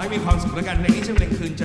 ให้มีความสุขแล้วกันในลงนี้ชื่อเพลงคืนใจ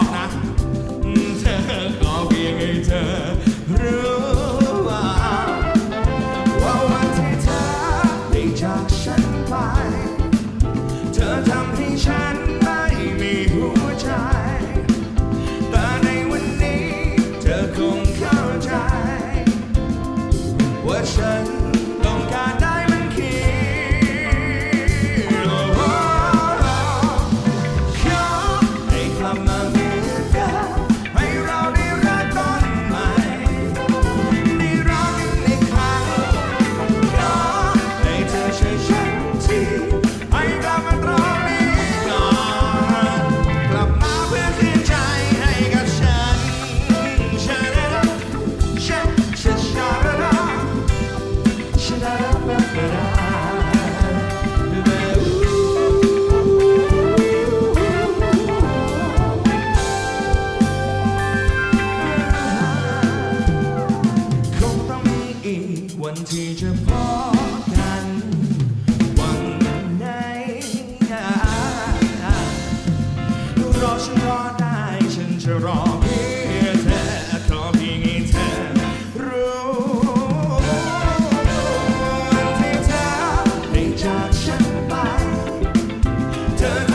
worship. ที่จะพอกันวันไหนรอฉันรอได้ฉันจะรอเพียงเธอขอเพียงเธอรู้วันที่เธอได้จากฉันไปเธอ